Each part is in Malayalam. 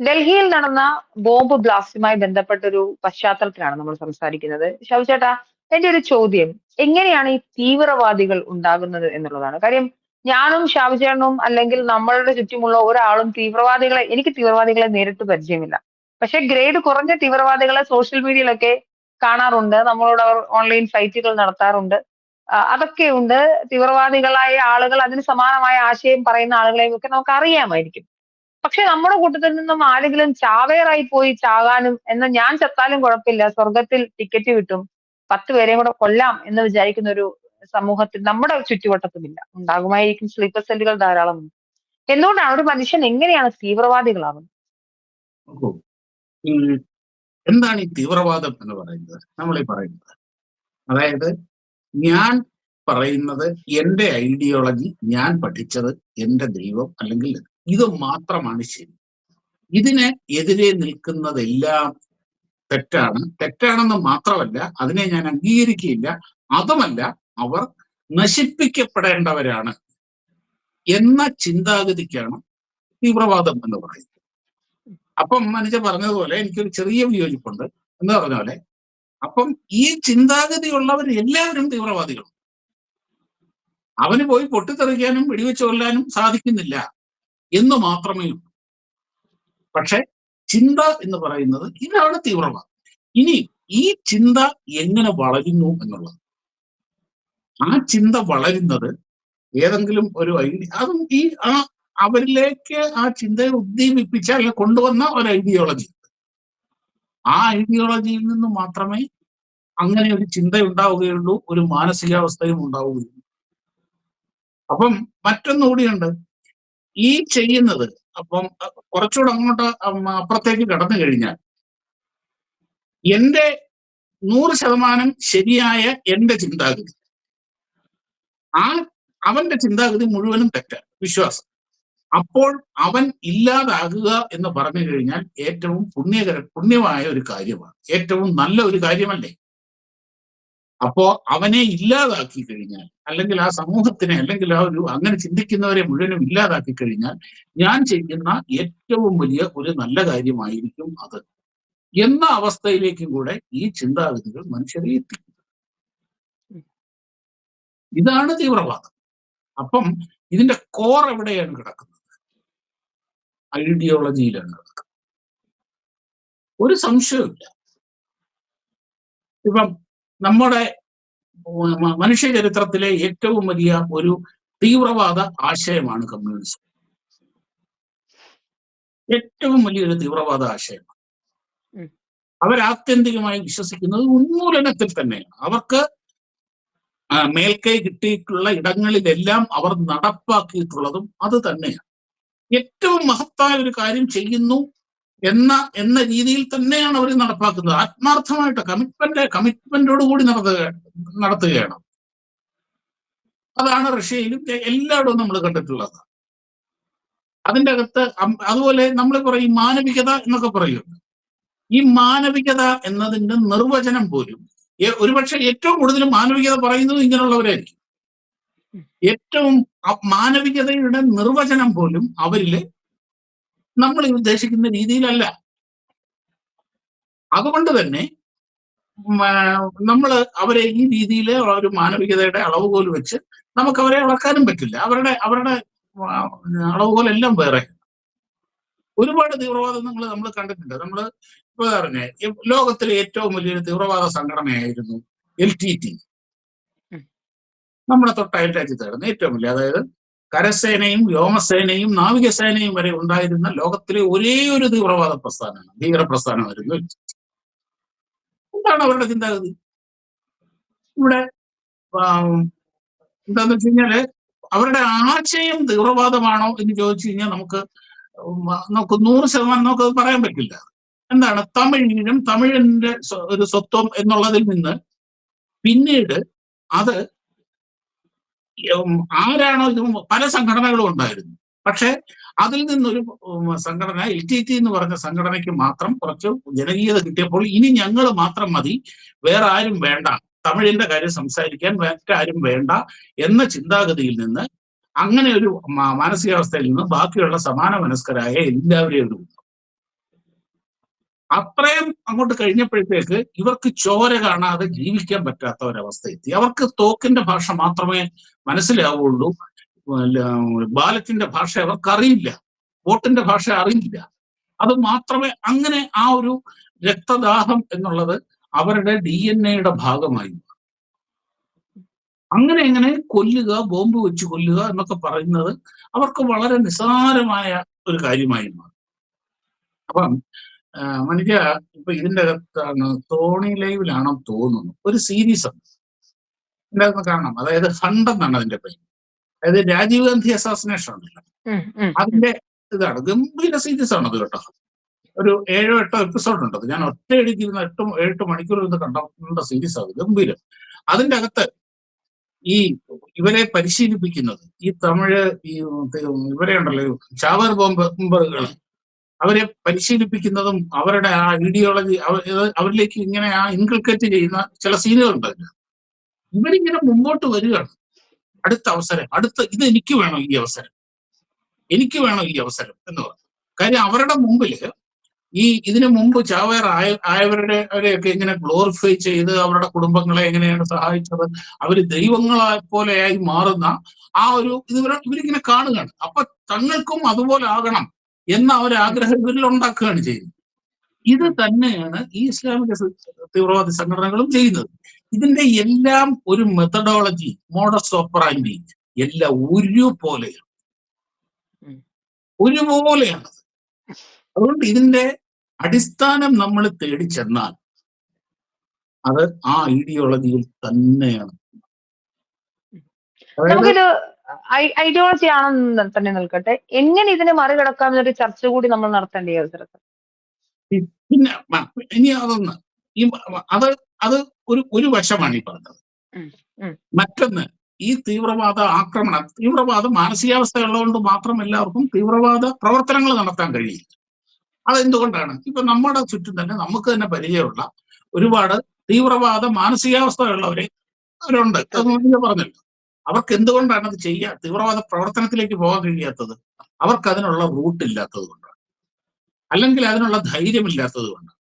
ഡൽഹിയിൽ നടന്ന ബോംബ് ബ്ലാസ്റ്റുമായി ബന്ധപ്പെട്ട ഒരു പശ്ചാത്തലത്തിലാണ് നമ്മൾ സംസാരിക്കുന്നത്. ശൗചേട്ടാ ചേട്ടാ, എന്റെ ഒരു ചോദ്യം എങ്ങനെയാണ് ഈ തീവ്രവാദികൾ ഉണ്ടാകുന്നത് എന്നുള്ളതാണ്. കാര്യം ഞാനും ഷാവു ചേട്ടനും അല്ലെങ്കിൽ നമ്മളുടെ ചുറ്റുമുള്ള ഒരാളും തീവ്രവാദികളെ എനിക്ക് തീവ്രവാദികളെ നേരിട്ട് പരിചയമില്ല. പക്ഷെ ഗ്രേഡ് കുറഞ്ഞ തീവ്രവാദികളെ സോഷ്യൽ മീഡിയയിലൊക്കെ കാണാറുണ്ട്. നമ്മളോട് അവർ ഓൺലൈൻ ഫൈറ്റുകൾ നടത്താറുണ്ട്. അതൊക്കെ ഉണ്ട് തീവ്രവാദികളായ ആളുകൾ അതിന് സമാനമായ ആശയം പറയുന്ന ആളുകളെയും ഒക്കെ നമുക്ക് അറിയാമായിരിക്കും. പക്ഷെ നമ്മുടെ കൂട്ടത്തിൽ നിന്നും ആരെങ്കിലും ചാവേറായി പോയി ചാകാനും എന്നാ ഞാൻ ചത്താലും കുഴപ്പമില്ല സ്വർഗത്തിൽ ടിക്കറ്റ് കിട്ടും. 10 പേരെയും കൂടെ കൊല്ലാം എന്ന് വിചാരിക്കുന്ന ഒരു സമൂഹത്തിൽ നമ്മുടെ ചുറ്റുവട്ടത്തുമില്ല. ഉണ്ടാകുമായിരിക്കും സ്ലീപ്പർ സെല്ലുകൾ ധാരാളം എന്തുകൊണ്ടാണ് ഒരു മനുഷ്യൻ എങ്ങനെയാണ് തീവ്രവാദികളാവുന്നത്? എന്താണ് ഈ തീവ്രവാദം എന്ന് പറയുന്നത്? നമ്മൾ ഈ പറയുന്നത്. അതായത് ഞാൻ പറയുന്നത് എന്റെ ഐഡിയോളജി, ഞാൻ പഠിച്ചത്, എന്റെ ദൈവം അല്ലെങ്കിൽ ഇത് മാത്രമാണ് ശരി. ഇതിന് എതിരെ നിൽക്കുന്നതെല്ലാം തെറ്റാണ്. തെറ്റാണെന്ന് മാത്രമല്ല അതിനെ ഞാൻ അംഗീകരിക്കുകയില്ല. അതുമല്ല അവർ നശിപ്പിക്കപ്പെടേണ്ടവരാണ് എന്ന ചിന്താഗതിക്കാണ് തീവ്രവാദം എന്ന് പറയുന്നത്. അപ്പം മനുജ പറഞ്ഞതുപോലെ എനിക്കൊരു ചെറിയ വിയോജിപ്പുണ്ട്. എന്ന് പറഞ്ഞ പോലെ അപ്പം ഈ ചിന്താഗതിയുള്ളവർ എല്ലാവരും തീവ്രവാദികളും. അവന് പോയി പൊട്ടിത്തെറിക്കാനും വെടിവെച്ച് കൊല്ലാനും സാധിക്കുന്നില്ല എന്ന് മാത്രമേ ഉള്ളൂ. പക്ഷെ ചിന്ത എന്ന് പറയുന്നത് ഇതാണ് തീവ്രവാദം. ഇനി ഈ ചിന്ത എങ്ങനെ വളരുന്നു എന്നുള്ളത്. ആ ചിന്ത വളരുന്നത് ഏതെങ്കിലും ഒരു ഐഡിയ അതും ഈ ആ അവരിലേക്ക് ആ ചിന്തയെ ഉദ്ദീപിപ്പിച്ച അല്ലെങ്കിൽ കൊണ്ടുവന്ന ഒരു ഐഡിയോളജി. ആ ഐഡിയോളജിയിൽ നിന്ന് മാത്രമേ അങ്ങനെ ഒരു ചിന്ത ഉണ്ടാവുകയുള്ളൂ. ഒരു മാനസികാവസ്ഥയും ഉണ്ടാവുകയുള്ളൂ. അപ്പം മറ്റൊന്നുകൂടിയുണ്ട്. ഈ ചെയ്യുന്നത് അപ്പം കുറച്ചുകൂടെ അങ്ങോട്ട് അപ്പുറത്തേക്ക് കടന്നു കഴിഞ്ഞാൽ എന്റെ 100% ശരിയായ എന്റെ ചിന്താഗതി. ആ അവന്റെ ചിന്താഗതി മുഴുവനും തെറ്റാണ്. വിശ്വാസം. അപ്പോൾ അവൻ ഇല്ലാതാകുക എന്ന് പറഞ്ഞു കഴിഞ്ഞാൽ ഏറ്റവും പുണ്യകര പുണ്യമായ ഒരു കാര്യമാണ്. ഏറ്റവും നല്ല ഒരു കാര്യമല്ലേ? അപ്പോ അവനെ ഇല്ലാതാക്കി കഴിഞ്ഞാൽ അല്ലെങ്കിൽ ആ സമൂഹത്തിനെ അല്ലെങ്കിൽ ആ ഒരു അങ്ങനെ ചിന്തിക്കുന്നവരെ മുഴുവനും ഇല്ലാതാക്കി കഴിഞ്ഞാൽ ഞാൻ ചെയ്യുന്ന ഏറ്റവും വലിയ ഒരു നല്ല കാര്യമായിരിക്കും അത്. എന്ന അവസ്ഥയിലേക്കും കൂടെ ഈ ചിന്താഗതികൾ മനുഷ്യരെ എത്തിക്കും. ഇതാണ് തീവ്രവാദം. അപ്പം ഇതിന്റെ കോർ എവിടെയാണ് കിടക്കുന്നത്? ഐഡിയോളജിയിലാണ് കിടക്കുന്നത്. ഒരു സംശയമില്ല ഇപ്പം നമ്മുടെ മനുഷ്യ ചരിത്രത്തിലെ ഏറ്റവും വലിയ ഒരു തീവ്രവാദ ആശയമാണ് കമ്മ്യൂണിസം. ഏറ്റവും വലിയൊരു തീവ്രവാദ ആശയമാണ്. അവരാത്യന്തികമായി വിശ്വസിക്കുന്നത് ഉന്മൂലനത്തിൽ തന്നെയാണ്. അവർക്ക് മേൽക്കൈ കിട്ടിയിട്ടുള്ള ഇടങ്ങളിലെല്ലാം അവർ നടപ്പാക്കിയിട്ടുള്ളതും അത് തന്നെയാണ്. ഏറ്റവും മഹത്തായ ഒരു കാര്യം ചെയ്യുന്നു എന്ന എന്ന രീതിയിൽ തന്നെയാണ് അവർ നടപ്പാക്കുന്നത്. ആത്മാർത്ഥമായിട്ട് കമ്മിറ്റ്മെന്റ് കമ്മിറ്റ്മെന്റോട് കൂടി നടത്തുക നടത്തുകയാണ്. അതാണ് റഷ്യയിലും എല്ലായിടവും നമ്മൾ കണ്ടിട്ടുള്ളത്. അതിന്റെ അകത്ത് അതുപോലെ നമ്മൾ പറയും മാനവികത എന്നൊക്കെ പറയും. ഈ മാനവികത എന്നതിന്റെ നിർവചനം പോലും ഒരുപക്ഷെ ഏറ്റവും കൂടുതൽ മാനവികത പറയുന്നത് ഇങ്ങനെയുള്ളവരായിരിക്കും. ഏറ്റവും മാനവികതയുടെ നിർവചനം പോലും അവരിൽ നമ്മൾ ഈ ഉദ്ദേശിക്കുന്ന രീതിയിലല്ല. അതുകൊണ്ട് തന്നെ നമ്മൾ അവരെ ഈ രീതിയിൽ ഒരു മാനവികതയുടെ അളവുകോൽ വെച്ച് നമുക്ക് അവരെ അളക്കാനും പറ്റില്ല. അവരുടെ അവരുടെ അളവ് അളവുകോലെല്ലാം വേറെ. ഒരുപാട് തീവ്രവാദങ്ങൾ നമ്മൾ കണ്ടിട്ടുണ്ട്. നമ്മൾ ഇപ്പൊ പറഞ്ഞ ലോകത്തിലെ ഏറ്റവും വലിയൊരു തീവ്രവാദ സംഘടനയായിരുന്നു എൽ ടി ടി. നമ്മളെ നമ്മുടെ തൊട്ട രാജ്യത്തായിരുന്നു ഏറ്റവും വലിയ അതായത് കരസേനയും വ്യോമസേനയും നാവികസേനയും വരെ ഉണ്ടായിരുന്ന ലോകത്തിലെ ഒരേ ഒരു തീവ്രവാദ പ്രസ്ഥാനമാണ് ഭീകര പ്രസ്ഥാനമായിരുന്നു. എന്താണ് അവരുടെ ചിന്താഗതി ഇവിടെ എന്താന്ന് വെച്ച് കഴിഞ്ഞാൽ അവരുടെ ആശയം തീവ്രവാദമാണോ എന്ന് ചോദിച്ചു കഴിഞ്ഞാൽ നമുക്ക് നമുക്ക് നൂറ് ശതമാനം നമുക്ക് പറയാൻ പറ്റില്ല. എന്താണ്? തമിഴിനും തമിഴിന്റെ ഒരു സ്വത്വം എന്നുള്ളതിൽ നിന്ന് പിന്നീട് അത് ആരാണോ ഇത് പല സംഘടനകളും ഉണ്ടായിരുന്നു. പക്ഷെ അതിൽ നിന്നൊരു സംഘടന എൽ ടി ടി എന്ന് പറഞ്ഞ സംഘടനയ്ക്ക് മാത്രം കുറച്ച് ജനകീയത കിട്ടിയപ്പോൾ ഇനി ഞങ്ങൾ മാത്രം മതി. വേറെ ആരും വേണ്ട. തമിഴിന്റെ കാര്യം സംസാരിക്കാൻ മറ്റാരും വേണ്ട എന്ന ചിന്താഗതിയിൽ നിന്ന് അങ്ങനെ ഒരു മാനസികാവസ്ഥയിൽ നിന്ന് ബാക്കിയുള്ള സമാന മനസ്കരായ എല്ലാവരെയും എടുക്കും അത്രയും അങ്ങോട്ട് കഴിഞ്ഞപ്പോഴത്തേക്ക് ഇവർക്ക് ചോര കാണാതെ ജീവിക്കാൻ പറ്റാത്ത ഒരവസ്ഥ എത്തി. അവർക്ക് തോക്കിന്റെ ഭാഷ മാത്രമേ മനസ്സിലാവുള്ളൂ. ബാലത്തിന്റെ ഭാഷ അവർക്ക് അറിയില്ല വോട്ടിന്റെ ഭാഷ അറിയില്ല. അത് മാത്രമേ അങ്ങനെ ആ ഒരു രക്തദാഹം എന്നുള്ളത് അവരുടെ ഡി എൻ എയുടെ ഭാഗമായി അങ്ങനെ എങ്ങനെ കൊല്ലുക ബോംബ് വെച്ച് കൊല്ലുക എന്നൊക്കെ പറയുന്നത് അവർക്ക് വളരെ നിസ്സാരമായ ഒരു കാര്യമായി മാറി. അപ്പം മനുഷ്യ ഇപ്പൊ ഇതിന്റെ അകത്താണ് തോണി ലൈവിലാണോ തോന്നുന്നു. ഒരു സീരീസ് ആണ് ഇതിന്റെ അകത്ത് കാണാം അതായത് ഫണ്ട് എന്നാണ് അതിന്റെ പേര്. അതായത് രാജീവ് ഗാന്ധി അസാസിനേഷൻ ഉം. അതിന്റെ ഇതാണ്. ഗംഭീര സീരീസ് ആണ് അത് കേട്ടോ. ഒരു ഏഴോ എട്ടോ എപ്പിസോഡ് ഉണ്ട് അത്. ഞാൻ ഒറ്റ എഴുതിയിരുന്ന എട്ട് എട്ട് മണിക്കൂർ ഇരുന്ന് കണ്ട സീരീസ് ആണ് ഗംഭീരം. അതിന്റെ അകത്ത് ഈ ഇവരെ പരിശീലിപ്പിക്കുന്നത് ഈ തമിഴ് ഈ ഇവരെ ഉണ്ടല്ലോ ചാവർ ബോംബ് ബോംബറുകൾ അവരെ പരിശീലിപ്പിക്കുന്നതും അവരുടെ ആ ഐഡിയോളജി അവരിലേക്ക് ഇങ്ങനെ ആ ഇൻകൾക്കേറ്റ് ചെയ്യുന്ന ചില സീനുകൾ അതിൽ. ഇവരിങ്ങനെ മുമ്പോട്ട് വരികയാണ്. അടുത്ത അവസരം അടുത്ത ഇത് എനിക്ക് വേണം ഈ അവസരം. എനിക്ക് വേണം ഈ അവസരം എന്ന് പറഞ്ഞു. കാര്യം അവരുടെ മുമ്പിൽ ഈ ഇതിനു മുമ്പ് ചാവേർ ആയ ആയവരുടെ അവരെയൊക്കെ ഇങ്ങനെ ഗ്ലോറിഫൈ ചെയ്ത് അവരുടെ കുടുംബങ്ങളെ എങ്ങനെയാണ് സഹായിച്ചത് അവർ ദൈവങ്ങളെ പോലെയായി മാറുന്ന ആ ഒരു ഇത് ഇവർ ഇവരിങ്ങനെ കാണുകയാണ്. അപ്പൊ തങ്ങൾക്കും അതുപോലെ ആകണം. എന്ന ഒരാഗ്രഹം ഇവരിൽ ഉണ്ടാക്കുകയാണ് ചെയ്യുന്നത്. ഇത് തന്നെയാണ് ഈ ഇസ്ലാമിക തീവ്രവാദി സംഘടനകളും ചെയ്യുന്നത്. ഇതിന്റെ എല്ലാം ഒരു മെത്തഡോളജി മോഡസ് ഓപ്പറാൻഡി എല്ലാം ഒരുപോലെയാണ്. ഒരുപോലെയാണ്. അതുകൊണ്ട് ഇതിന്റെ അടിസ്ഥാനം നമ്മൾ തേടി ചെന്നാൽ അത് ആ ഐഡിയോളജിയിൽ തന്നെയാണ്. അതായത് നമുക്കിത് ഐഡിയോളജി ആണെന്ന് തന്നെ നിൽക്കട്ടെ. എങ്ങനെ ഇതിനെ മറികടക്കാം എന്നൊരു ചർച്ച കൂടി നമ്മൾ നടത്തേണ്ട ഈ അവസരത്തിൽ പിന്നെ ഇനി അതൊന്ന് ഈ അത് അത് ഒരു ഒരു വശമാണ് ഈ പറഞ്ഞത്. മറ്റൊന്ന് ഈ തീവ്രവാദ ആക്രമണം തീവ്രവാദ മാനസികാവസ്ഥ ഉള്ളതുകൊണ്ട് മാത്രം എല്ലാവർക്കും തീവ്രവാദ പ്രവർത്തനങ്ങൾ നടത്താൻ കഴിയില്ല. അതെന്തുകൊണ്ടാണ്? ഇപ്പൊ നമ്മുടെ ചുറ്റും തന്നെ നമുക്ക് തന്നെ പരിചയമുള്ള ഒരുപാട് തീവ്രവാദ മാനസികാവസ്ഥ ഉള്ളവരെ അവരുണ്ട്. അത് പറഞ്ഞല്ലോ. അവർക്ക് എന്തുകൊണ്ടാണ് അത് ചെയ്യാ തീവ്രവാദ പ്രവർത്തനത്തിലേക്ക് പോകാൻ കഴിയാത്തത്? അവർക്ക് അതിനുള്ള റൂട്ട് ഇല്ലാത്തത് കൊണ്ടാണ്. അല്ലെങ്കിൽ അതിനുള്ള ധൈര്യമില്ലാത്തത് കൊണ്ടാണ്.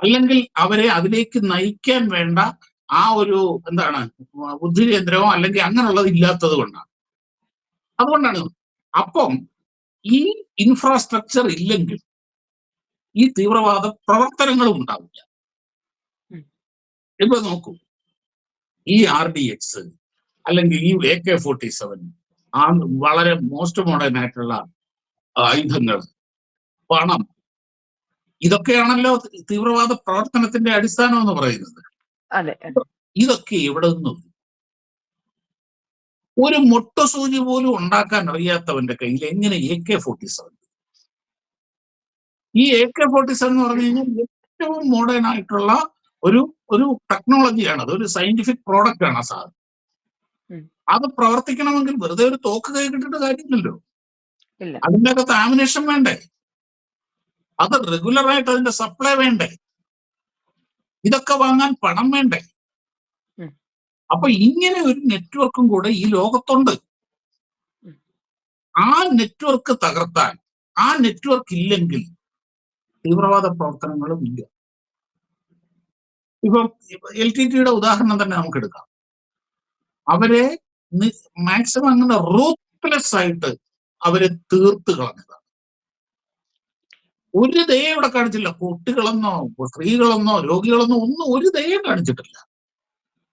അല്ലെങ്കിൽ അവരെ അതിലേക്ക് നയിക്കാൻ വേണ്ട ആ ഒരു എന്താണ് ബുദ്ധി കേന്ദ്രമോ അല്ലെങ്കിൽ അങ്ങനെയുള്ളത് ഇല്ലാത്തത് കൊണ്ടാണ്. അതുകൊണ്ടാണ് അപ്പം ഈ ഇൻഫ്രാസ്ട്രക്ചർ ഇല്ലെങ്കിൽ ഈ തീവ്രവാദ പ്രവർത്തനങ്ങളും ഉണ്ടാവില്ല. ഇപ്പൊ നോക്കൂ. ഈ ആർ ഡി എക്സ് അല്ലെങ്കിൽ ഈ എ കെ ഫോർട്ടി സെവൻ ആ വളരെ മോസ്റ്റ് മോഡേൺ ആയിട്ടുള്ള ആയുധങ്ങൾ പണം ഇതൊക്കെയാണല്ലോ തീവ്രവാദ പ്രവർത്തനത്തിന്റെ അടിസ്ഥാനം എന്ന് പറയുന്നത് ഇതൊക്കെ ഇവിടെ നിന്ന് ഒരു മുട്ട സൂചി പോലും ഉണ്ടാക്കാൻ അറിയാത്തവന്റെ കയ്യിൽ എങ്ങനെ എ കെ ഫോർട്ടി സെവൻ ഈ എ കെ ഫോർട്ടി സെവൻ എന്ന് പറഞ്ഞു കഴിഞ്ഞാൽ ഏറ്റവും മോഡേൺ ആയിട്ടുള്ള ഒരു ഒരു ടെക്നോളജിയാണ് അത് ഒരു സയന്റിഫിക് പ്രോഡക്റ്റ് ആണ് സാധനം. അത് പ്രവർത്തിക്കണമെങ്കിൽ വെറുതെ ഒരു തോക്ക് കൈ കിട്ടിട്ട് കാര്യമില്ലല്ലോ. അകത്ത് ആമിനേഷൻ വേണ്ടേ? അത് റെഗുലർ ആയിട്ട് അതിന്റെ സപ്ലൈ വേണ്ടേ? ഇതൊക്കെ വാങ്ങാൻ പണം വേണ്ടേ. അപ്പൊ ഇങ്ങനെ ഒരു നെറ്റ്വർക്കും കൂടെ ഈ ലോകത്തുണ്ട്. ആ നെറ്റ്വർക്ക് തകർത്താൻ ആ നെറ്റ്വർക്ക് ഇല്ലെങ്കിൽ തീവ്രവാദ പ്രവർത്തനങ്ങളും ഇല്ല. ഇപ്പം എൽ ടി ടിയുടെ ഉദാഹരണം തന്നെ നമുക്ക് എടുക്കാം. അവരെ മാക്സിമം അങ്ങനെ റൂത്ത്ലെസ് ആയിട്ട് അവരെ തീർത്ത് കളഞ്ഞതാണ്. ഒരു ദയ ഇവിടെ കാണിച്ചില്ല. കുട്ടികളെന്നോ സ്ത്രീകളെന്നോ രോഗികളെന്നോ ഒന്നും ഒരു ദയ കാണിച്ചിട്ടില്ല.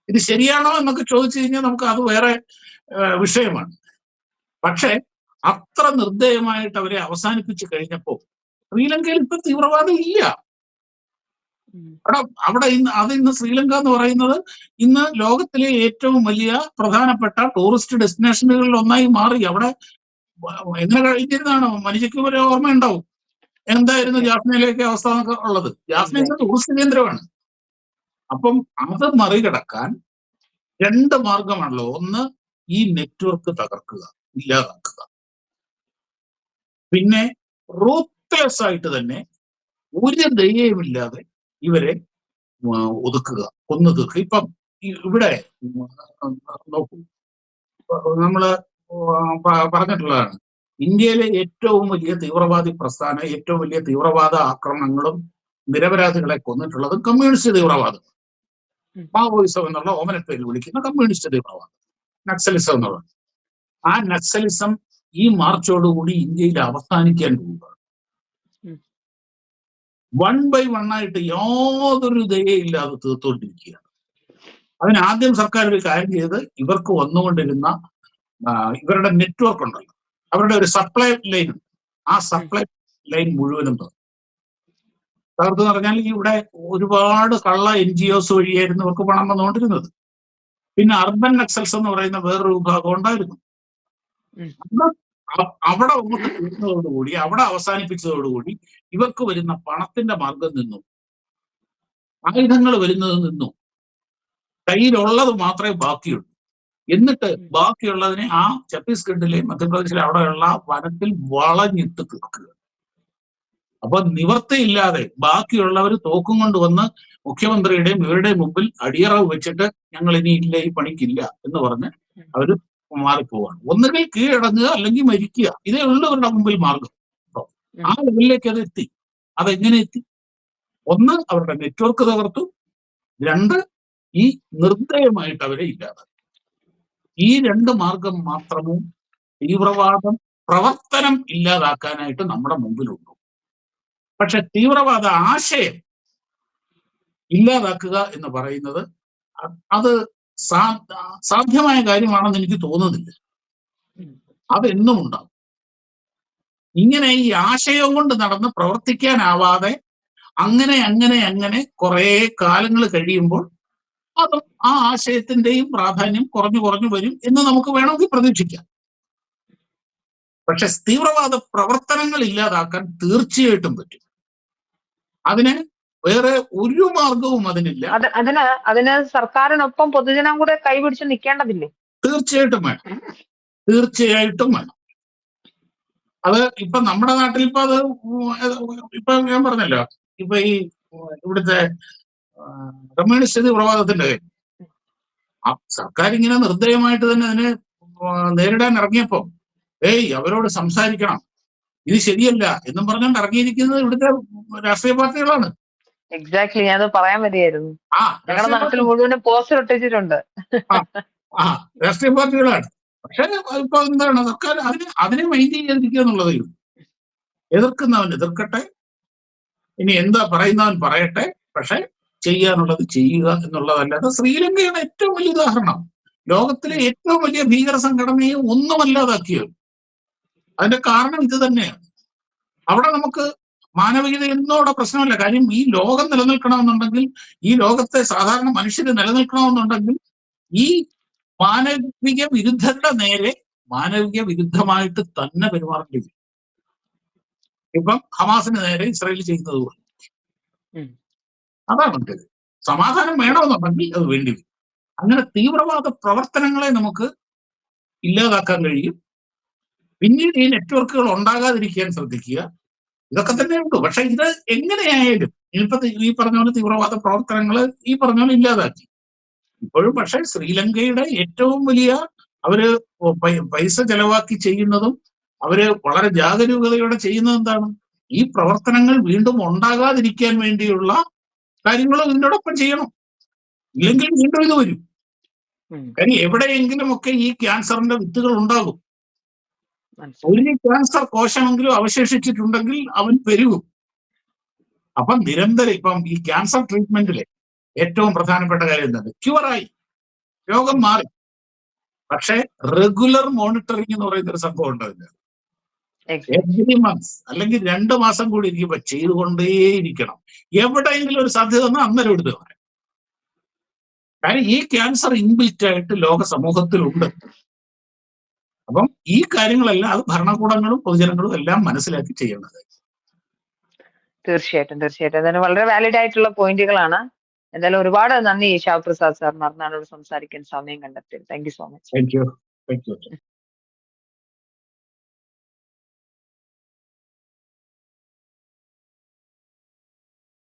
ഇത് ശരിയാണോ എന്നൊക്കെ ചോദിച്ചു കഴിഞ്ഞാൽ നമുക്ക് അത് വേറെ വിഷയമാണ്. പക്ഷെ അത്ര നിർദ്ദയമായിട്ട് അവരെ അവസാനിപ്പിച്ചു കഴിഞ്ഞപ്പോ ശ്രീലങ്കയിൽ ഇപ്പൊ തീവ്രവാദം ഇല്ല. അവിടെ അവിടെ ഇന്ന് അത് ഇന്ന് ശ്രീലങ്ക എന്ന് പറയുന്നത് ഇന്ന് ലോകത്തിലെ ഏറ്റവും വലിയ പ്രധാനപ്പെട്ട ടൂറിസ്റ്റ് ഡെസ്റ്റിനേഷനുകളിൽ ഒന്നായി മാറി. അവിടെ എങ്ങനെ കഴിഞ്ഞിരുന്നാണ് മനുഷ്യക്ക് ഒരു ഓർമ്മ ഉണ്ടാവും എന്തായിരുന്നു ജാഫ്നയിലേക്ക് അവസ്ഥ ഉള്ളത്. ജാഫ്ന ടൂറിസ്റ്റ് കേന്ദ്രമാണ്. അപ്പം അത് മറികടക്കാൻ രണ്ട് മാർഗമാണല്ലോ. ഒന്ന് ഈ നെറ്റ്വർക്ക് തകർക്കുക ഇല്ലാതാക്കുക. പിന്നെ റൂത്ത്ലെസ് ആയിട്ട് തന്നെ ഒരു ദയയുമില്ലാതെ ഇവരെ ഒതുക്കുക കൊന്നു തീർക്കുക ഇപ്പം ഇവിടെ നോക്കൂ. നമ്മൾ പറഞ്ഞിട്ടുള്ളതാണ്. ഇന്ത്യയിലെ ഏറ്റവും വലിയ തീവ്രവാദി പ്രസ്ഥാനം ഏറ്റവും വലിയ തീവ്രവാദ ആക്രമണങ്ങളും നിരപരാധികളെ കൊന്നിട്ടുള്ളതും കമ്മ്യൂണിസ്റ്റ് തീവ്രവാദം. മാവോയിസം എന്നുള്ള ഓമനപ്പേരിൽ വിളിക്കുന്ന കമ്മ്യൂണിസ്റ്റ് തീവ്രവാദം. നക്സലിസം എന്നുള്ളത്. ആ നക്സലിസം ഈ മാർച്ചോടുകൂടി ഇന്ത്യയിൽ അവസാനിക്കാൻ പോവുകയാണ്. വൺ ബൈ വൺ ആയിട്ട് യാതൊരു ദയയില്ലാതെ തീർത്തുകൊണ്ടിരിക്കുകയാണ്. അതിന് ആദ്യം സർക്കാർ ഒരു കാര്യം ചെയ്ത് ഇവർക്ക് വന്നുകൊണ്ടിരുന്ന ഇവരുടെ നെറ്റ്വർക്ക് ഉണ്ടല്ലോ. അവരുടെ ഒരു സപ്ലൈ ലൈൻ ഉണ്ട്. ആ സപ്ലൈ ലൈൻ മുഴുവനും തകർത്തു തകർത്ത് പറഞ്ഞാൽ ഇവിടെ ഒരുപാട് കള്ള എൻ ജി ഒസ് വഴിയായിരുന്നു ഇവർക്ക് പണം വന്നുകൊണ്ടിരുന്നത്. പിന്നെ അർബൻ നക്സൽസ് എന്ന് പറയുന്ന വേറൊരു വിഭാഗം ഉണ്ടായിരുന്നു. അവിടെ ഒന്ന് തീർന്നതോടുകൂടി അവിടെ അവസാനിപ്പിച്ചതോടുകൂടി ഇവർക്ക് വരുന്ന പണത്തിന്റെ മാർഗം നിന്നു ആയുധങ്ങൾ വരുന്നത് നിന്നു കയ്യിലുള്ളത് മാത്രമേ ബാക്കിയുള്ളൂ. എന്നിട്ട്. ബാക്കിയുള്ളതിനെ ആ ഛത്തീസ്ഗഡിലെ മധ്യപ്രദേശിലെ അവിടെയുള്ള വനത്തിൽ വളഞ്ഞിട്ട് തീർക്കുക അപ്പൊ നിവർത്തിയില്ലാതെ ബാക്കിയുള്ളവർ തോക്കും കൊണ്ട് വന്ന് മുഖ്യമന്ത്രിയുടെയും ഇവരുടെയും മുമ്പിൽ അടിയറവ് വെച്ചിട്ട് ഞങ്ങൾ ഇനി ഇല്ല ഈ പണിക്കില്ല എന്ന് പറഞ്ഞ് അവർ മാറിപ്പോവാണ്. ഒന്നുകിൽ കീഴടങ്ങുക അല്ലെങ്കിൽ മരിക്കുക. ഇതേ ഉള്ളവരുടെ മുമ്പിൽ മാർഗം. ആ ലെവലിലേക്ക് അത് എത്തി. അതെങ്ങനെ എത്തി? ഒന്ന് അവരുടെ നെറ്റ്വർക്ക് തകർത്തു. രണ്ട് ഈ നിർദ്ദയമായിട്ട് അവരെ ഇല്ലാതാക്കി. ഈ രണ്ട് മാർഗം മാത്രമേ തീവ്രവാദം പ്രവർത്തനം ഇല്ലാതാക്കാനായിട്ട് നമ്മുടെ മുമ്പിലുള്ളൂ പക്ഷെ തീവ്രവാദ ആശയം ഇല്ലാതാക്കുക എന്ന് പറയുന്നത് അത് സാധ്യമായ കാര്യമാണെന്ന് എനിക്ക് തോന്നുന്നില്ല. അതെന്നും ഉണ്ടാവും ഇങ്ങനെ ഈ ആശയം കൊണ്ട് നടന്ന് പ്രവർത്തിക്കാനാവാതെ അങ്ങനെ അങ്ങനെ അങ്ങനെ കുറെ കാലങ്ങൾ കഴിയുമ്പോൾ അതും ആ ആശയത്തിന്റെയും പ്രാധാന്യം കുറഞ്ഞു കുറഞ്ഞു വരും എന്ന് നമുക്ക് വേണമെങ്കിൽ പ്രതീക്ഷിക്കാം. പക്ഷെ തീവ്രവാദ പ്രവർത്തനങ്ങൾ ഇല്ലാതാക്കാൻ തീർച്ചയായിട്ടും പറ്റും. അതിന് വേറെ ഒരു മാർഗവും അതിനില്ല. അത് അതിന് അതിന് സർക്കാരിനൊപ്പം പൊതുജനം കൂടെ കൈപിടിച്ച് നിൽക്കേണ്ടതില്ലേ? തീർച്ചയായിട്ടും വേണം. തീർച്ചയായിട്ടും വേണം. അത് ഇപ്പൊ നമ്മുടെ നാട്ടിൽ ഇപ്പൊ അത് ഇപ്പൊ ഞാൻ പറഞ്ഞല്ലോ ഇപ്പൊ ഈ ഇവിടുത്തെ കമ്മ്യൂണിസ്റ്റ് തീവ്രവാദത്തിന്റെ കാര്യം. സർക്കാർ ഇങ്ങനെ നിർദ്ദയമായിട്ട് തന്നെ അതിനെ നേരിടാൻ ഇറങ്ങിയപ്പോ ഏയ് അവരോട് സംസാരിക്കണം ഇത് ശരിയല്ല എന്നും പറഞ്ഞുകൊണ്ട് ഇറങ്ങിയിരിക്കുന്നത് ഇവിടുത്തെ രാഷ്ട്രീയ പാർട്ടികളാണ്. എക്സാക്ട്ലി ഞാനത് പറയാൻ വരികയായിരുന്നു. ആ ഞങ്ങളുടെ നാട്ടിൽ മുഴുവനും പോസ്റ്റർ ഒട്ടിച്ചിട്ടുണ്ട് ആ രാഷ്ട്രീയ പാർട്ടികളാണ്. പക്ഷെ ഇപ്പൊ എന്താണ്? സർക്കാർ അതിന് അതിനെ മൈൻഡ് ചെയ്യാതിരിക്കുക എന്നുള്ളതേ ഉള്ളൂ. എതിർക്കുന്നവൻ എതിർക്കട്ടെ. ഇനി എന്താ പറയുന്നവൻ പറയട്ടെ. പക്ഷെ ചെയ്യാനുള്ളത് ചെയ്യുക എന്നുള്ളതല്ലാതെ ശ്രീലങ്കയാണ് ഏറ്റവും വലിയ ഉദാഹരണം. ലോകത്തിലെ ഏറ്റവും വലിയ ഭീകര സംഘടനയെ ഒന്നുമല്ലാതാക്കിയത് അതിന്റെ കാരണം ഇത് തന്നെയാണ്. അവിടെ നമുക്ക് മാനവികത എന്നോടെ പ്രശ്നമല്ല. കാര്യം ഈ ലോകം നിലനിൽക്കണമെന്നുണ്ടെങ്കിൽ ഈ ലോകത്തെ സാധാരണ മനുഷ്യർ നിലനിൽക്കണമെന്നുണ്ടെങ്കിൽ ഈ മാനവിക വിരുദ്ധരുടെ നേരെ മാനവിക വിരുദ്ധമായിട്ട് തന്നെ പെരുമാറേണ്ടി വരും. ഇപ്പം ഹമാസിന് നേരെ ഇസ്രായേൽ ചെയ്യുന്നത് പോലെ. അതാണ് മറ്റേത് സമാധാനം വേണമെന്നുണ്ടെങ്കിൽ അത് വേണ്ടി വരും. അങ്ങനെ തീവ്രവാദ പ്രവർത്തനങ്ങളെ നമുക്ക് ഇല്ലാതാക്കാൻ കഴിയും. പിന്നീട് ഈ നെറ്റ്വർക്കുകൾ ഉണ്ടാകാതിരിക്കാൻ ശ്രദ്ധിക്കുക. ഇതൊക്കെ തന്നെ ഉള്ളൂ. പക്ഷെ ഇത് എങ്ങനെയായാലും ഇനിയിപ്പോ ഈ പറഞ്ഞ പോലെ തീവ്രവാദ പ്രവർത്തനങ്ങൾ ഈ പറഞ്ഞ പോലെ ഇല്ലാതാക്കി. ഇപ്പോഴും പക്ഷെ ശ്രീലങ്കയുടെ ഏറ്റവും വലിയ അവർ പൈസ ചെലവാക്കി ചെയ്യുന്നതും അവർ വളരെ ജാഗരൂകതയോടെ ചെയ്യുന്നത് എന്താണ്? ഈ പ്രവർത്തനങ്ങൾ വീണ്ടും ഉണ്ടാകാതിരിക്കാൻ വേണ്ടിയുള്ള കാര്യങ്ങൾ ഇതിനോടൊപ്പം ചെയ്യണം. ഇല്ലെങ്കിൽ വീണ്ടും ഇത് വരും. കാര്യം എവിടെയെങ്കിലും ഒക്കെ ഈ ക്യാൻസറിന്റെ വിത്തുകൾ ഉണ്ടാകും. ഒരു ക്യാൻസർ കോശമെങ്കിലും അവശേഷിച്ചിട്ടുണ്ടെങ്കിൽ അവൻ പെരുകും. അപ്പം നിരന്തരം ഇപ്പം ഈ ക്യാൻസർ ട്രീറ്റ്മെന്റിലെ ഏറ്റവും പ്രധാനപ്പെട്ട കാര്യം എന്താണ്? ക്യൂറായി. രോഗം മാറി. പക്ഷെ റെഗുലർ മോണിറ്ററിംഗ് എന്ന് പറയുന്ന ഒരു സംഭവം ഉണ്ട് എവ്രി എവറി മന്ത്സ് അല്ലെങ്കിൽ രണ്ട് മാസം കൂടി ഇരിക്കുമ്പോ ചെയ്തുകൊണ്ടേയിരിക്കണം. എവിടെയെങ്കിലും ഒരു സാധ്യത വന്നാൽ അന്നേരം എടുത്തു കളയാം. കാര്യം ഈ ക്യാൻസർ ഇൻബിൽറ്റ് ആയിട്ട് ലോക സമൂഹത്തിലുണ്ട്. അപ്പം ഈ കാര്യങ്ങളെല്ലാം അത് ഭരണകൂടങ്ങളും പൊതുജനങ്ങളും എല്ലാം മനസ്സിലാക്കി ചെയ്യേണ്ടത് തീർച്ചയായിട്ടും തീർച്ചയായിട്ടും. വളരെ വാലിഡ് ആയിട്ടുള്ള പോയിന്റുകളാണ് എന്തായാലും ഒരുപാട് നന്ദി ശ്യാമപ്രസാദ് പ്രസാദ് സാർ മറന്നാളോട് സംസാരിക്കാൻ സമയം കണ്ടെത്തി thank you so much thank you thank you